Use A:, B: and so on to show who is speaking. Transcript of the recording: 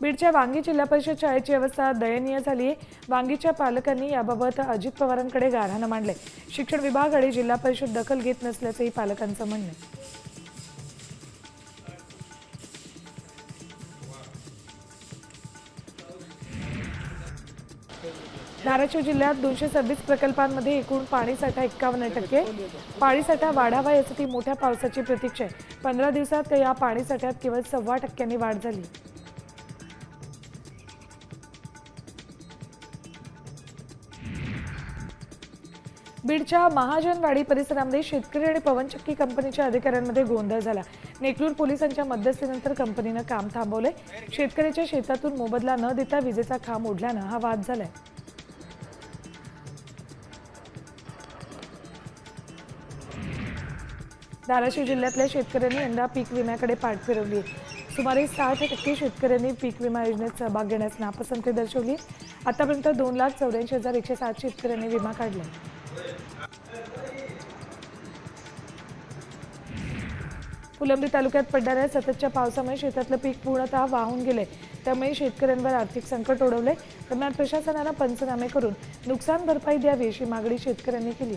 A: बीडच्या वांगी जिल्हा परिषद शाळेची अवस्था दयनीय झाली. आहे वांगीच्या पालकांनी याबाबत अजित पवारांकडे गाऱ्हाणं मांडलंय शिक्षण विभाग आणि जिल्हा परिषद दखल घेत नसल्याचंही पालकांचं म्हणणं आहे. धाराशिव जिल्ह्यात दोनशे सव्वीस प्रकल्पांमध्ये एकूण पाणीसाठा एक्कावन्न टक्के. पाणीसाठा वाढावा यासाठी मोठ्या पावसाची प्रतीक्षा आहे. पंधरा दिवसात या पाणीसाठ्यात केवळ सव्वा टक्क्यांनी वाढ झाली. बीडच्या महाजनवाडी परिसरामध्ये शेतकरी आणि पवनचक्की कंपनीच्या अधिकाऱ्यांमध्ये गोंधळ झाला. नेकलूर पोलिसांच्या मध्यस्थीनंतर कंपनीनं काम थांबवलंय. शेतकऱ्याच्या शेतातून मोबदला न देता विजेचा खांब ओढल्यानं हा वाद झालाय. धाराशिव जिल्ह्यातल्या शेतकऱ्यांनी यंदा पीक विम्याकडे पाठ फिरवली सुमारे साठ टक्के शेतकऱ्यांनी पीक विमा योजनेत सहभाग घेण्यास नापसंती दर्शवली आतापर्यंत दोन लाख चौऱ्याऐंशी हजार एकशे सात शेतकऱ्यांनी विमा काढला फुलंब्री तालुक्यात पडणाऱ्या सततच्या पावसामुळे शेतातलं पीक पूर्णतः वाहून गेले. त्यामुळे शेतकऱ्यांवर आर्थिक संकट ओढवले. दरम्यान प्रशासनानं पंचनामे करून नुकसान भरपाई द्यावी अशी मागणी शेतकऱ्यांनी केली.